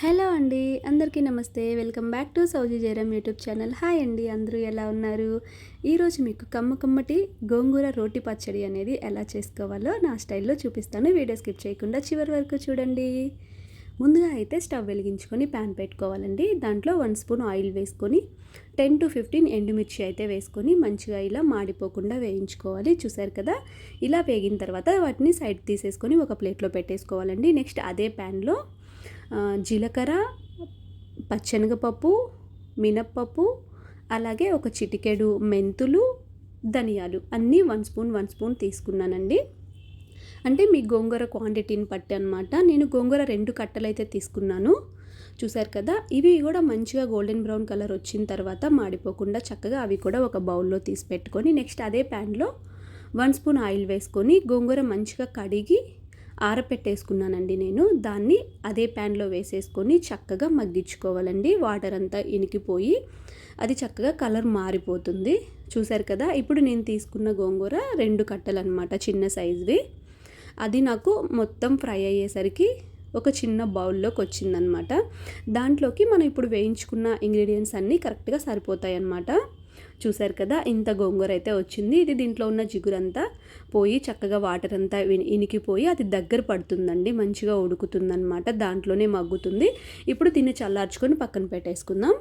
Hello అండి అందరికీ నమస్తే. వెల్కమ్ బ్యాక్ టు సౌజీ జయరామ్ యూట్యూబ్ ఛానల్. హాయ్ అండి అందరూ ఎలా ఉన్నారు? ఈరోజు మీకు కమ్మ కమ్మటి గోంగూర రోటి పచ్చడి అనేది ఎలా చేసుకోవాలో నా స్టైల్లో చూపిస్తాను. వీడియో స్కిప్ చేయకుండా చివరి వరకు చూడండి. ముందుగా అయితే స్టవ్ వెలిగించుకొని ప్యాన్ పెట్టుకోవాలండి. దాంట్లో వన్ స్పూన్ ఆయిల్ వేసుకొని టెన్ టు ఫిఫ్టీన్ ఎండుమిర్చి అయితే వేసుకొని మంచిగా ఇలా మాడిపోకుండా వేయించుకోవాలి. చూసారు కదా? ఇలా వేగిన తర్వాత వాటిని సైడ్ తీసేసుకొని ఒక ప్లేట్లో పెట్టేసుకోవాలండి. నెక్స్ట్ అదే ప్యాన్లో జీలకర్ర పచ్చనగపప్పు మినప్పప్పు అలాగే ఒక చిటికెడు మెంతులు ధనియాలు అన్నీ వన్ స్పూన్ వన్ స్పూన్ తీసుకున్నానండి. అంటే మీ గోంగూర క్వాంటిటీని బట్టి అనమాట నేను గోంగూర రెండు కట్టలు అయితే తీసుకున్నాను. చూసారు కదా? ఇవి కూడా మంచిగా గోల్డెన్ బ్రౌన్ కలర్ వచ్చిన తర్వాత మాడిపోకుండా చక్కగా అవి కూడా ఒక బౌల్లో తీసి పెట్టుకొని నెక్స్ట్ అదే ప్యాన్లో వన్ స్పూన్ ఆయిల్ వేసుకొని గోంగూర మంచిగా కడిగి ఆరపెట్టేసుకున్నానండి నేను. దాన్ని అదే ప్యాన్లో వేసేసుకొని చక్కగా మగ్గించుకోవాలండి. వాటర్ అంతా ఇనికిపోయి అది చక్కగా కలర్ మారిపోతుంది. చూసారు కదా? ఇప్పుడు నేను తీసుకున్న గోంగూర రెండు కట్టలు అనమాట చిన్న సైజువి అది నాకు మొత్తం ఫ్రై అయ్యేసరికి ఒక చిన్న బౌల్లోకి వచ్చిందనమాట. దాంట్లోకి మనం ఇప్పుడు వేయించుకున్న ఇంగ్రీడియంట్స్ అన్నీ కరెక్ట్గా సరిపోతాయి అన్నమాట చూసారు కదా ఇంత గోంగూర అయితే వచ్చింది. ఇది దీంట్లో ఉన్న జిగురంతా పోయి చక్కగా వాటర్ అంతా ఇనికిపోయి అది దగ్గర పడుతుందండి. మంచిగా ఉడుకుతుందనమాట. దాంట్లోనే మగ్గుతుంది. ఇప్పుడు దీన్ని చల్లార్చుకొని పక్కన పెట్టేసుకుందాం.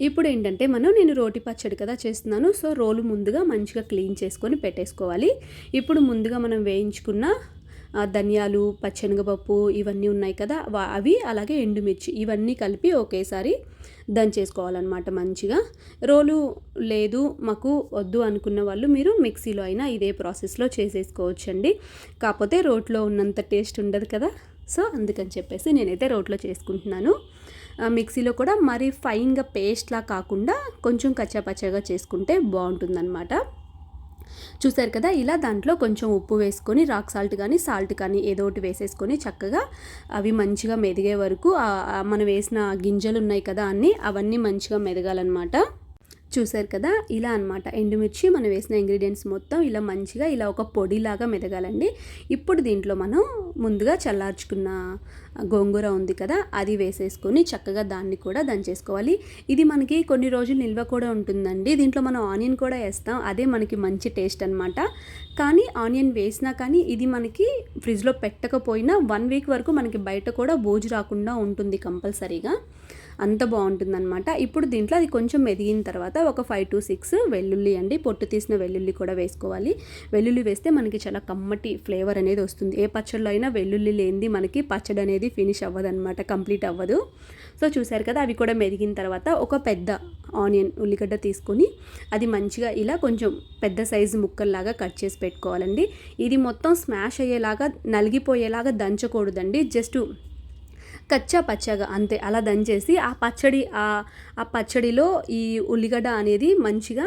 ఇప్పుడు ఏంటంటే మనం నేను రోటి పచ్చడి కదా చేస్తున్నాను సో రోలు ముందుగా మంచిగా క్లీన్ చేసుకొని పెట్టేసుకోవాలి. ఇప్పుడు ముందుగా మనం వేయించుకున్న ధనియాలు పచ్చెనగపప్పు ఇవన్నీ ఉన్నాయి కదా అవి అలాగే ఎండుమిర్చి ఇవన్నీ కలిపి ఒకేసారి దంచేసుకోవాలన్నమాట మంచిగా. రోలు లేదు మాకు వద్దు అనుకున్న వాళ్ళు మీరు మిక్సీలో అయినా ఇదే ప్రాసెస్లో చేసేసుకోవచ్చండి. కాకపోతే రోట్లో ఉన్నంత టేస్ట్ ఉండదు కదా సో అందుకని చెప్పేసి నేనైతే రోట్లో చేసుకుంటున్నాను. మిక్సీలో కూడా మరీ ఫైన్గా పేస్ట్లా కాకుండా కొంచెం కచ్చాపచ్చాగా చేసుకుంటే బాగుంటుందన్నమాట. చూసారు కదా ఇలా దాంట్లో కొంచెం ఉప్పు వేసుకొని రాక్ సాల్ట్ కానీ సాల్ట్ కానీ ఏదో ఒకటి వేసేసుకొని చక్కగా అవి మంచిగా మెదిగే వరకు మనం వేసిన గింజలు ఉన్నాయి కదా అన్నీ అవన్నీ మంచిగా మెదగాలన్నమాట. చూసారు కదా ఇలా అనమాట ఎండుమిర్చి మనం వేసిన ఇంగ్రీడియంట్స్ మొత్తం ఇలా మంచిగా ఇలా ఒక పొడిలాగా మెదగాలండి. ఇప్పుడు దీంట్లో మనం ముందుగా చల్లార్చుకున్న గోంగూర ఉంది కదా అది వేసేసుకొని చక్కగా దాన్ని కూడా దంచేసుకోవాలి. ఇది మనకి కొన్ని రోజులు నిల్వ కూడా ఉంటుందండి. దీంట్లో మనం ఆనియన్ కూడా వేస్తాం అదే మనకి మంచి టేస్ట్ అనమాట కానీ ఆనియన్ వేసినా కానీ ఇది మనకి ఫ్రిడ్జ్లో పెట్టకపోయినా వన్ వీక్ వరకు మనకి బయట కూడా బోజు రాకుండా ఉంటుంది కంపల్సరీగా. అంత బాగుంటుందన్నమాట. ఇప్పుడు దీంట్లో అది కొంచెం మెదిగిన తర్వాత ఒక ఫైవ్ టు సిక్స్ వెల్లుల్లి అండి పొట్టు తీసిన వెల్లుల్లి కూడా వేసుకోవాలి. వెల్లుల్లి వేస్తే మనకి చాలా కమ్మటి ఫ్లేవర్ అనేది వస్తుంది. ఏ పచ్చడిలో అయినా వెల్లుల్లి లేనిది మనకి పచ్చడి అనేది ఫినిష్ అవ్వదు అనమాట కంప్లీట్ అవ్వదు. సో చూసారు కదా అవి కూడా మెదిగిన తర్వాత ఒక పెద్ద ఆనియన్ ఉల్లిగడ్డ తీసుకొని అది మంచిగా ఇలా కొంచెం పెద్ద సైజు ముక్కల్లాగా కట్ చేసి పెట్టుకోవాలండి. ఇది మొత్తం స్మాష్ అయ్యేలాగా నలిగిపోయేలాగా దంచకూడదండి. జస్ట్ కచ్చా పచ్చగా అంతే అలా దంచేసి ఆ పచ్చడి ఆ పచ్చడిలో ఈ ఉల్లిగడ్డ అనేది మంచిగా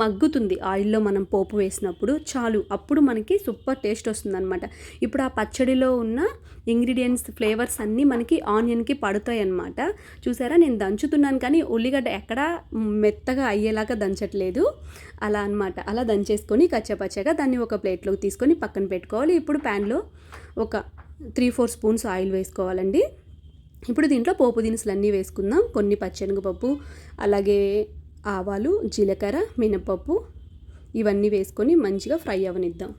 మగ్గుతుంది. ఆయిల్లో మనం పోపు వేసినప్పుడు చాలు. అప్పుడు మనకి సూపర్ టేస్ట్ వస్తుంది అనమాట ఇప్పుడు ఆ పచ్చడిలో ఉన్న ఇంగ్రీడియంట్స్ ఫ్లేవర్స్ అన్నీ మనకి ఆనియన్కి పడతాయి అనమాట చూసారా? నేను దంచుతున్నాను కానీ ఉల్లిగడ్డ ఎక్కడా మెత్తగా అయ్యేలాగా దంచట్లేదు. అలా అనమాట అలా దంచేసుకొని కచ్చపచ్చగా దాన్ని ఒక ప్లేట్లోకి తీసుకొని పక్కన పెట్టుకోవాలి. ఇప్పుడు ప్యాన్లో ఒక త్రీ ఫోర్ స్పూన్స్ ఆయిల్ వేసుకోవాలండి. ఇప్పుడు దీంట్లో పోపు దినుసులు అన్నీ వేసుకుందాం. కొన్ని పచ్చెనగపప్పు అలాగే ఆవాలు జీలకర్ర మినపప్పు ఇవన్నీ వేసుకొని మంచిగా ఫ్రై అవనిద్దాం.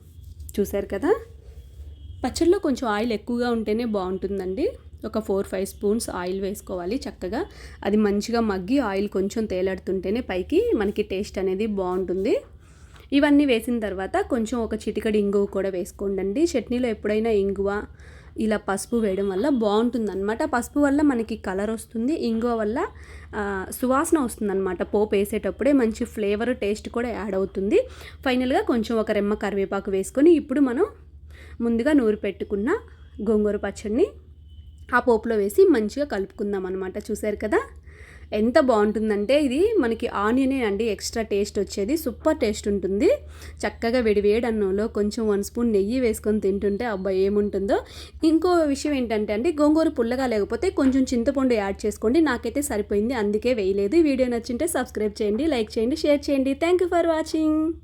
చూసారు కదా? పచ్చడిలో కొంచెం ఆయిల్ ఎక్కువగా ఉంటేనే బాగుంటుందండి. ఒక ఫోర్ ఫైవ్ స్పూన్స్ ఆయిల్ వేసుకోవాలి చక్కగా. అది మంచిగా మగ్గి ఆయిల్ కొంచెం తేలాడుతుంటేనే పైకి మనకి టేస్ట్ అనేది బాగుంటుంది. ఇవన్నీ వేసిన తర్వాత కొంచెం ఒక చిటికడి ఇంగువ కూడా వేసుకోండి చట్నీలో ఎప్పుడైనా ఇంగువ ఇలా పసుపు వేయడం వల్ల బాగుంటుంది అనమాట పసుపు వల్ల మనకి కలర్ వస్తుంది ఇంగువ వల్ల సువాసన వస్తుంది అనమాట పోపు వేసేటప్పుడే మంచి ఫ్లేవర్ టేస్ట్ కూడా యాడ్ అవుతుంది. ఫైనల్గా కొంచెం ఒక రెమ్మ కరివేపాకు వేసుకొని ఇప్పుడు మనం ముందుగా నూరు పెట్టుకున్న గోంగూర పచ్చడిని ఆ పోపులో వేసి మంచిగా కలుపుకుందాం అనమాట చూసారు కదా? ఎంత బాగుంటుందంటే ఇది మనకి ఆనియనే అండి ఎక్స్ట్రా టేస్ట్ వచ్చేది సూపర్ టేస్ట్ ఉంటుంది. చక్కగా వేడి అన్నంలో కొంచెం వన్ స్పూన్ నెయ్యి వేసుకొని తింటుంటే అబ్బా ఏముంటుందో. ఇంకో విషయం ఏంటంటే అండి గోంగూర పుల్లగా లేకపోతే కొంచెం చింతపండు యాడ్ చేసుకోండి నాకైతే సరిపోయింది అందుకే వేయలేదు. వీడియో నచ్చింటే సబ్స్క్రైబ్ చేయండి లైక్ చేయండి షేర్ చేయండి. Thank you for watching.